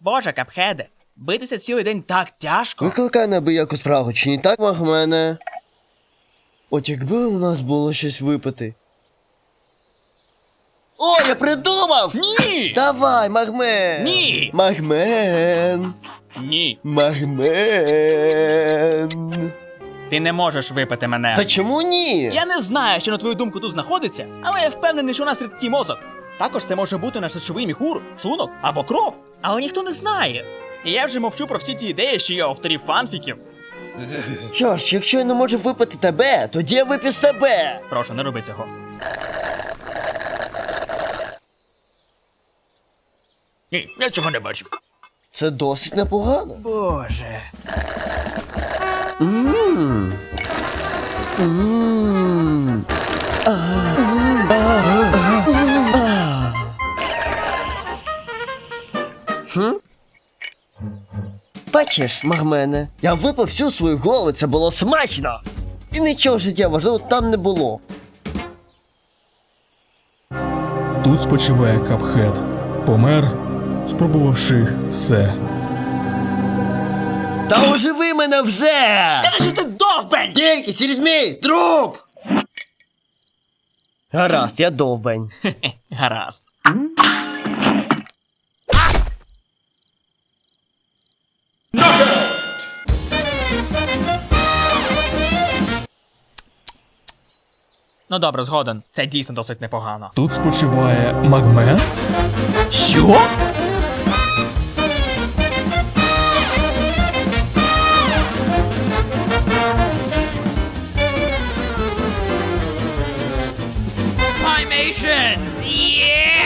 Боже, капхеде, битися цілий день так тяжко. Викликай неабияку спрагу, чи не так, Магмене? От якби у нас було щось випити. О, я придумав! Ні! Давай, Магмен! Ні! Магмен! Ні. Магмен! Ти не можеш випити мене. Та чому ні? Я не знаю, що на твою думку тут знаходиться, але я впевнений, що у нас рідкий мозок. Також це може бути наш сечовий міхур, шлунок або кров. Але ніхто не знає. І я вже мовчу про всі ті ідеї, що є авторів фанфіків. Що ж, якщо я не можу випити тебе, тоді я вип'ю себе! Прошу, не роби цього. Ні, я цього не бачив. Це досить непогано. Боже. Ммм. Ммм. Хм? Бачиш, Магмене, я випив всю свою голову, це було смачно! І нічого життя важливого там не було. Тут спочиває Капхед. Помер, спробувавши все. Та оживи мене вже! Ж ти довбень! Тільки серед труп! Гаразд, я довбень. Гаразд. Ну добре, згоден. Це дійсно досить непогано. Тут спочиває Магмен? Що? Yeah!